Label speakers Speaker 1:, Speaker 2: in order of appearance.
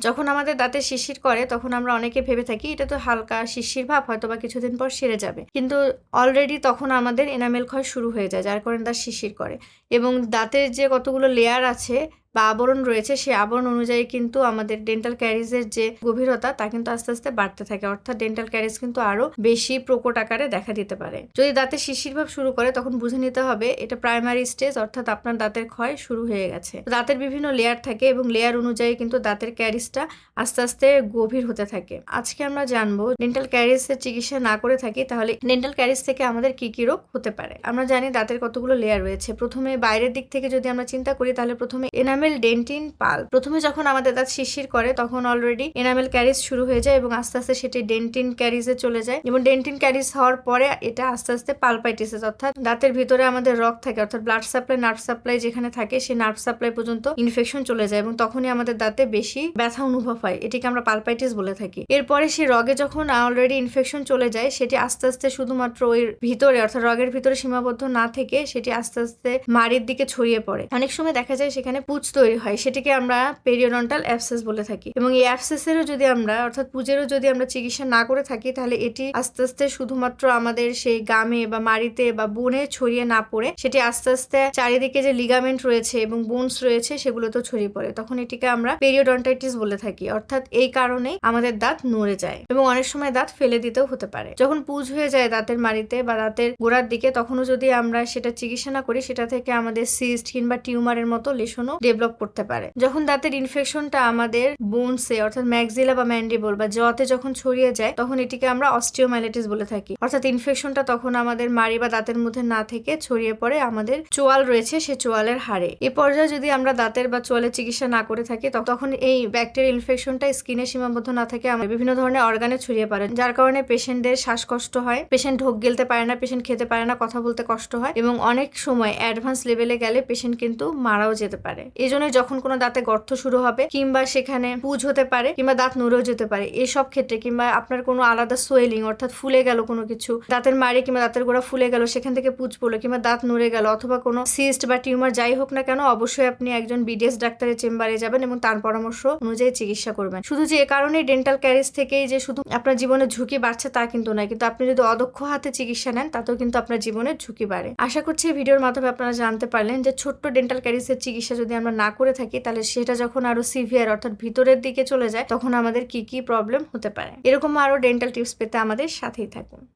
Speaker 1: যখন আমাদের দাঁতে শিশির করে, তখন আমরা অনেকে ভেবে থাকি, এটা তো হালকা শিশির ভাব, হয়তো বা কিছুদিন পর সেরে যাবে। কিন্তু অলরেডি তখন আমাদের এনামেল ক্ষয় শুরু হয়ে যায়, যার কারণে দাঁত শিশির করে। এবং দাঁতের যে কতগুলো লেয়ার আছে বা আবরণ রয়েছে, সেই আবরণ অনুযায়ী কিন্তু আমাদের ডেন্টাল ক্যারিজের যে গভীরতা, তা কিন্তু আস্তে আস্তে বাড়তে থাকে। অর্থাৎ ডেন্টাল ক্যারিজ কিন্তু আরও বেশি প্রকট আকারে দেখা দিতে পারে। যদি দাঁতে শিশির ভাব শুরু করে, তখন বুঝে নিতে হবে এটা প্রাইমারি স্টেজ অর্থাৎ আপনার দাঁতের ক্ষয় শুরু হয়ে গেছে। দাঁতের বিভিন্ন লেয়ার থাকে এবং লেয়ার অনুযায়ী কিন্তু দাঁতের ক্যারিজটা আস্তে আস্তে গভীর হতে থাকে। আজকে আমরা জানব ডেন্টাল ক্যারিজের চিকিৎসা না করে থাকি, তাহলে ডেন্টাল ক্যারিজ থেকে আমাদের কি কি রোগ হতে পারে? আমরা জানি দাঁতের কতগুলো লেয়ার রয়েছে। প্রথমে বাইরের দিক থেকে যদি আমরা চিন্তা করি, তাহলে প্রথমে এনামেল ডেন্টিন পাল প্রথমে যখন আমাদের দাঁত শিরশির করে, তখন অলরেডি এনামেল ক্যারিজ শুরু হয়ে যায় এবং আস্তে আস্তে সেটি ডেন্টিন ক্যারিজে চলে যায়। এবং ডেন্টিন ক্যারিজ হওয়ার পরে এটা আস্তে আস্তে পালপাইটিসিস অর্থাৎ দাঁতের ভিতরে আমাদের রক থাকে, অর্থাৎ ব্লাড সাপ্লাই নার্ভ সাপ্লাই যেখানে থাকে, সেই নার্ভ সাপ্লাই পর্যন্ত ইনফেকশন চলে যায় এবং তখনই আমাদের দাঁতে বেশি ব্যথা অনুভব হয়। এটিকে আমরা পালপাইটিস বলে থাকি। এরপরে সেই রগে যখন অলরেডি ইনফেকশন চলে যায়, সেটি আস্তে আস্তে শুধুমাত্র ওই ভিতরে, অর্থাৎ রগের ভিতরে সীমাবদ্ধ না থেকে, সেটি আস্তে আস্তে মাড়ির দিকে ছড়িয়ে পড়ে। অনেক সময় দেখা যায় সেখানে পুঁজ তৈরি হয়, সেটিকে আমরা পেরিওডন্টাল অ্যাবসেস বলে থাকি। এবং এই অ্যাবসেসেরও যদি আমরা, অর্থাৎ পুজেরও যদি আমরা চিকিৎসা না করে থাকি, তাহলে এটি আস্তে আস্তে শুধুমাত্র আমাদের সেই গামে বা মাড়িতে বা বনে ছড়িয়ে না পড়ে, সেটি আস্তে আস্তে চারিদিকে যে লিগামেন্ট রয়েছে এবং বোনস রয়েছে, সেগুলোতেও ছড়িয়ে পড়ে। তখন এটিকে আমরা পেরিওডন্টাইটিস বলে থাকি। অর্থাৎ এই কারণেই আমাদের দাঁত নড়ে যায় এবং অনেক সময় দাঁত ফেলে দিতেও হতে পারে। যখন পুজ হয়ে যায় দাঁতের মাড়িতে বা দাঁতের গোড়ার দিকে, তখনও যদি আমরা সেটা চিকিৎসা না করি, সেটা থেকে আমাদের সিস্ট কিংবা টিউমারের মতো লেশনও ডেভেলপ করতে পারে। যখন দাঁতের ইনফেকশনটা আমাদের বোনসে অর্থাৎ ম্যাক্সিলা বা ম্যান্ডিবল বা জতে যখন ছড়িয়ে যায়, তখন এটিকে আমরা অস্টিওমাইলাইটিস বলে থাকি। অর্থাৎ ইনফেকশনটা তখন আমাদের মাড়ি বা দাঁতের মধ্যে না থেকে ছড়িয়ে পড়ে, আমাদের চোয়াল রয়েছে সে চোয়ালের হাড়ে। এ পর্যায়ে যদি আমরা দাঁতের বা চোয়ালের চিকিৎসা না করে থাকি তখন এই ব্যাকটেরিয়াল ইনফেকশনটা স্কিনে সীমাবদ্ধ না থাকে আমাদের বিভিন্ন ধরনের অর্গানে ছড়িয়ে পড়ে, যার কারণে পেশেন্টদের শ্বাসকষ্ট হয়। পেশেন্ট ঢোক গেলতে পারে না পেশেন্ট খেতে পারে না, কথা বলতে কষ্ট হয় এবং অনেক সময় অ্যাডভান্স লেভেলে গেলে পেশেন্ট কিন্তু মারাও যেতে পারে। এই জন্য যখন কোনো দাঁতে গর্ত শুরু হবে, কিংবা সেখানে পুজ হতে পারে, কিংবা দাঁত নড়েও যেতে পারে, এসব ক্ষেত্রে কিংবা আপনার কোনো আলাদা সোয়েলিং, অর্থাৎ ফুলে গেল কোনো কিছু, দাঁতের মাড়ি কিংবা দাঁতের গোড়া ফুলে গেল, সেখান থেকে পুজ পড়ল, কিংবা দাঁত নড়ে গেল, অথবা কোনো সিস্ট বা টিউমার যাই হোক না কেন, অবশ্যই আপনি একজন বিডিএস ডাক্তারের চেম্বারে যাবেন এবং তার পরামর্শ অনুযায়ী চিকিৎসা করবেন। শুধু যে এ কারণে ডেন্টাল ক্যারিজ থেকেই যে শুধু আপনার জীবনে ঝুঁকি বাড়ছে তা কিন্তু নয়, কিন্তু আপনি যদি অদক্ষ হাতে চিকিৎসা নেন, তাতেও কিন্তু আপনার জীবনের ঝুঁকি বাড়ে। আশা করছি ভিডিওর মাধ্যমে আপনারা জানতে পারলেন যে ছোট্ট ডেন্টাল ক্যারিজের চিকিৎসা যদি আমরা না করে থাকি, তাহলে সেটা যখন আরও সিভিয়ার অর্থাৎ ভিতরের দিকে চলে যায়, তখন আমাদের কি কি প্রবলেম হতে পারে? এরকম আরও ডেন্টাল টিপস পেতে আমাদের সাথেই থাকুন।